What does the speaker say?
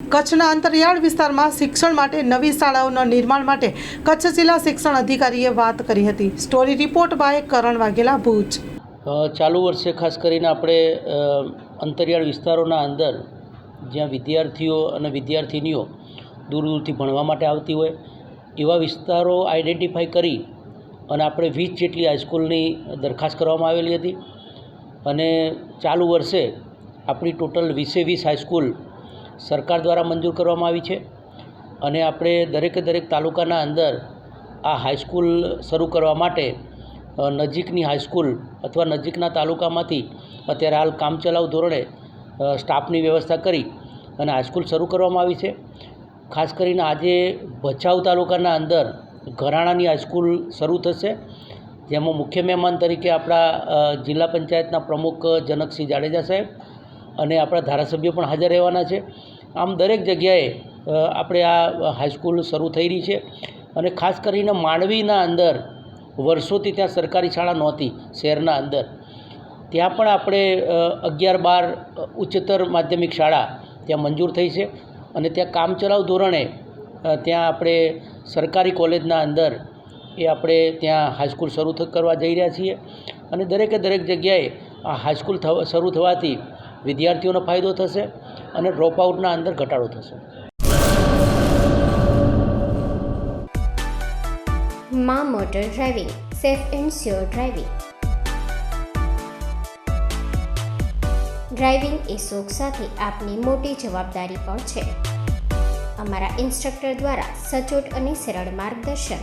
કચ્છના અંતરિયાળ વિસ્તારમાં શિક્ષણ માટે નવી શાળાઓના નિર્માણ માટે કચ્છ જિલ્લા શિક્ષણ અધિકારીએ વાત કરી હતી. Story report by Karan Vaghela, Bhuj. ચાલુ વર્ષે ખાસ કરીને આપણે અંતરિયાળ વિસ્તારોના અંદર જ્યાં વિદ્યાર્થીઓ અને વિદ્યાર્થિનીઓ દૂર દૂરથી ભણવા માટે આવતી હોય, એવા વિસ્તારો આઈડેન્ટિફાઈ કરી અને આપણે વીસ જેટલી હાઈસ્કૂલની દરખાસ્ત કરવામાં આવેલી હતી. અને ચાલુ વર્ષે આપણી ટોટલ વીસે વીસ હાઈસ્કૂલ સરકાર દ્વારા મંજૂર કરવામાં આવી છે અને આપણે દરેકે દરેક તાલુકાના અંદર આ હાઈસ્કૂલ શરૂ કરવા માટે નજીકની હાઈસ્કૂલ અથવા નજીકના તાલુકામાંથી અત્યારે હાલ કામચલાઉ ધોરણે સ્ટાફની વ્યવસ્થા કરી અને હાઈસ્કૂલ શરૂ કરવામાં આવી છે. ખાસ કરીને આજે ભચાઉ તાલુકાના અંદર ઘરાણાની હાઈસ્કૂલ શરૂ થશે, જેમાં મુખ્ય મહેમાન તરીકે આપણા જિલ્લા પંચાયતના પ્રમુખ જનકસિંહ જાડેજા સાહેબ અને આપણા ધારાસભ્યો પણ હાજર રહેવાના છે. આમ દરેક જગ્યાએ આપણે આ હાઈસ્કૂલ શરૂ થઈ રહી છે અને ખાસ કરીને માંડવીના અંદર, વર્ષોથી ત્યાં સરકારી શાળા નહોતી શહેરના અંદર. ત્યાં પણ આપણે અગિયાર બાર ઉચ્ચતર માધ્યમિક શાળા ત્યાં મંજૂર થઈ છે અને ત્યાં કામચલાઉ ધોરણે ત્યાં આપણે સરકારી કોલેજના અંદર એ આપણે ત્યાં હાઈસ્કૂલ શરૂ કરવા જઈ રહ્યા છીએ. અને દરેકે દરેક જગ્યાએ આ હાઈસ્કૂલ શરૂ થવાથી વિદ્યાર્થીઓનો ફાયદો થશે અને ડ્રોપ આઉટના અંદર ઘટાડો થશે. Maa motor driving, safe and sure driving. Driving એ શોખ સાથે આપની મોટી જવાબદારી પણ છે. અમારા ઇન્સ્ટ્રક્ટર દ્વારા સચોટ અને સરળ માર્ગદર્શન.